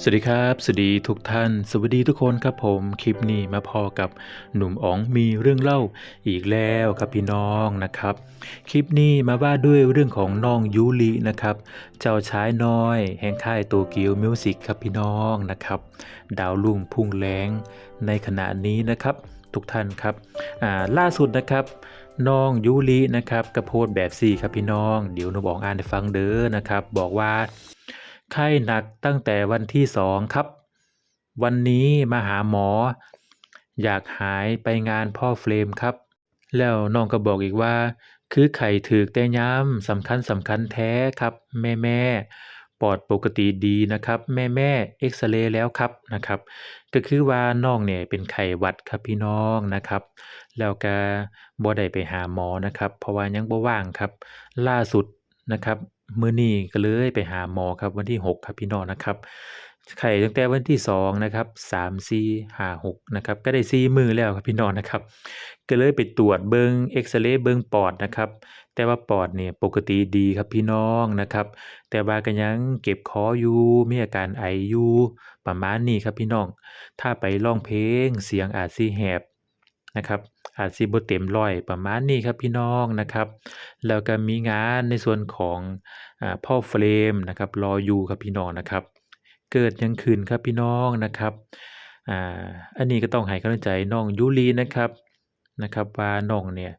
สวัสดีครับ สวัสดีทุกท่าน สวัสดีทุกคนครับผม คลิปนี้มาพอกับหนุ่มอ๋องมีเรื่องเล่าอีกแล้วครับพี่น้องนะครับ คลิปนี้มาว่าด้วยเรื่องของน้องยูรินะครับ เจ้าชายน้อย แห่งค่ายโตเกียวมิวสิกครับพี่น้องนะครับ ดาวลุ่งพุ่งแรงในขณะนี้นะครับ ทุกท่านครับ ล่าสุดนะครับน้องยูรินะครับกระโพสต์แบบสี่ครับพี่น้อง เดี๋ยวหนูบอกอ่านให้ฟังเด้อนะครับ บอกว่า ไข้หนักตั้งแต่วันที่สองครับ วันนี้มาหาหมอ อยากหายไปงานพ่อเฟรมครับ แล้วน้องก็บอกอีกว่า คือไข่ถือแต่ย้ำสำคัญสำคัญแท้ครับ แม่แม่ปอดปกติดีนะครับ แม่แม่เอ็กซเรย์แล้วครับนะครับ ก็คือว่าน้องเนี่ยเป็นไข้หวัดครับพี่น้องนะครับ แล้วก็บ่ได้ไปหาหมอนะครับ เพราะว่ายังบ่ว่างครับ ล่าสุดนะครับ มื้อนี้ก็เลยไปหาหมอครับวันที่ 6 ครับพี่น้องนะครับไข้ตั้งแต่วันที่2นะครับ3 4 5 6นะครับก็ได้4มือแล้วครับพี่น้องนะครับ ก็เลยไปตรวจเบิงเอ็กซเรย์เบิงปอดนะครับ แต่ว่าปอดเนี่ยปกติดีครับพี่น้องนะครับ แต่ว่าก็ยังเก็บคออยู่มีอาการไออยู่ประมาณนี้ครับพี่น้อง ถ้าไปร้องเพลงเสียงอาจสิแหบนะครับ อาจสิบ่เต็มร้อยประมาณนี้ครับพี่น้องนะครับ แล้วก็มีงานในส่วนของอพ่อเฟรมนะครับรออยู่ครับพี่น้องนะครับ เกิดยังขึ้นครับพี่น้องนะครับอ่าอันนี้ก็ต้องให้กำลังใจน้องยุรีนะครับนะครับว่าน้องเนี่ย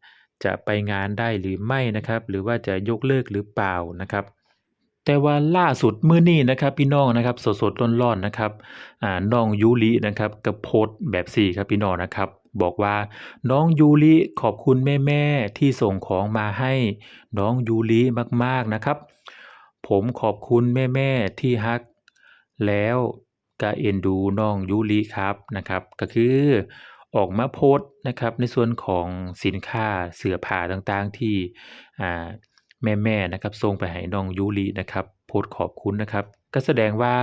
จะไปงานได้หรือไม่นะครับ หรือว่าจะยกเลิกหรือเปล่านะครับ แต่ว่าล่าสุดมื้อนี้นะครับ พี่น้องนะครับสดๆร้อนๆนะครับอ่าน้องยูรินะครับก็โพสต์แบบสี่ครับพี่น้องนะครับ บอกว่า น้องยูริขอบคุณแม่ๆที่ส่งของมาให้ น้องยูริมากๆนะครับ ผมขอบคุณแม่ๆที่ฮัก แล้วก็เอ็นดูน้องยูริครับนะครับ ก็คือออกมาโพสต์นะครับในส่วนของสินค้าเสื้อผ้าต่างๆที่อ่แม่ๆนะครับส่งไปให้น้องยูรินะครับโพสต์ขอบคุณนะครับ ก็แสดงว่า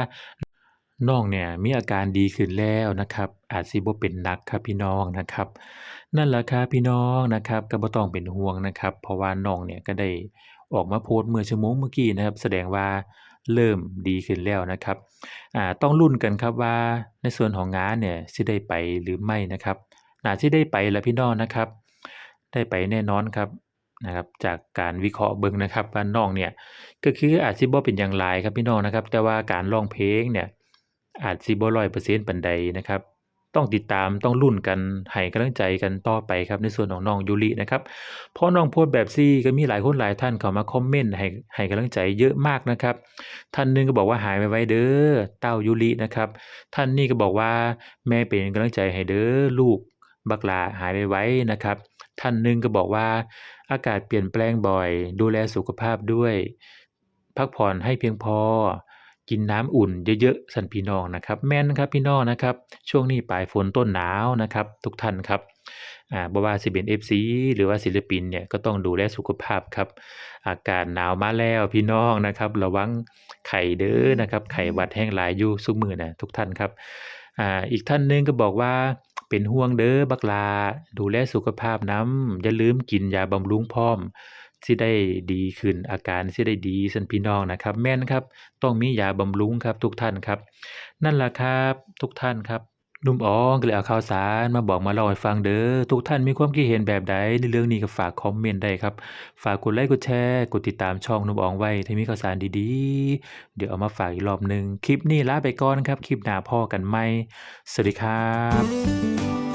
น้องเนี่ยมีอาการดีขึ้นแล้วนะครับ อาจสิบ่เป็นหนักครับพี่น้องนะครับ นั่นแหละครับพี่น้องนะครับก็บ่ต้องเป็นห่วงนะครับ เพราะว่าน้องเนี่ยก็ได้ออกมาโพสต์เมื่อชั่วโมงเมื่อกี้นะครับ แสดงว่าเริ่มดีขึ้นแล้วนะครับอ่าต้องลุ้นกันครับว่าในส่วนของงานเนี่ยสิได้ไปหรือไม่นะครับน่าสิได้ไปแหละพี่น้องนะครับ ได้ไปแน่นอนครับนะครับจากการวิเคราะห์เบิ่งนะครับว่าน้องเนี่ยก็คืออาจสิบ่เป็นหยังหลายครับพี่น้องนะครับ แต่ว่าการร้องเพลงเนี่ย อาจสิบ่100%ปอร์เซ็นใดนะครับ ต้องติดตามต้องลุ้นกันให้กำลังใจกันต่อไปครับในส่วนของน้องยูรินะครับเพราะน้องโพสแบบซี่ก็มีหลายคนหลายท่านเข้ามาคอมเมนต์ให้ให้กำลังใจเยอะมากนะครับ ท่านหนึงก็บอกว่าหายไปไวๆเด้อเต้ายูรินะครับ ท่านนี้ก็บอกว่าแม่เป็นกำลังใจให้เด้อลูกบักลาหายไปไวๆนะครับท่านหนึงก็บอกว่า อากาศเปลี่ยนแปลงบ่อย ดูแลสุขภาพด้วย พักผ่อนให้เพียงพอ กินน้ำอุ่นเยอะๆสันพี่น้องนะครับ แม่นครับพี่น้องนะครับ ช่วงนี้ปลายฝนต้นหนาวนะครับ ทุกท่านครับอ่าบ่ว่าสิเป็น FC หรือว่าศิลปินเนี่ยก็ต้องดูแลสุขภาพครับ อากาศหนาวมาแล้วพี่น้องนะครับ ระวังไข้เด้อนะครับ ไข้หวัดแห้งหลายอยู่ซุมือนะทุกท่านครับอ่าอีกท่านหนึงก็บอกว่าเป็นห่วงเด้อบักลา ดูแลสุขภาพน้ำอย่าลืมกินยาบำรุงพร้อม สิได้ดีขึ้นอาการสิได้ดีซั่นพี่น้องนะครับ แม่นครับต้องมียาบำรุงครับทุกท่านครับ นั่นล่ะครับทุกท่านครับนุ่มอ๋องก็เลยเอาข่าวสารมาบอกมาเล่าให้ฟังเด้อทุกท่านมีความคิดเห็นแบบใดในเรื่องนี้ก็ฝากคอมเมนต์ได้ครับ ฝากกดไลค์กดแชร์กดติดตามช่องนุ่มอ๋องไว้ถ้ามีข่าวสารดีๆ เดี๋ยวเอามาฝากอีกรอบหนึ่งคลิปนี้ลาไปก่อนครับ คลิปหน้าพ้อกันใหม่สวัสดีครับ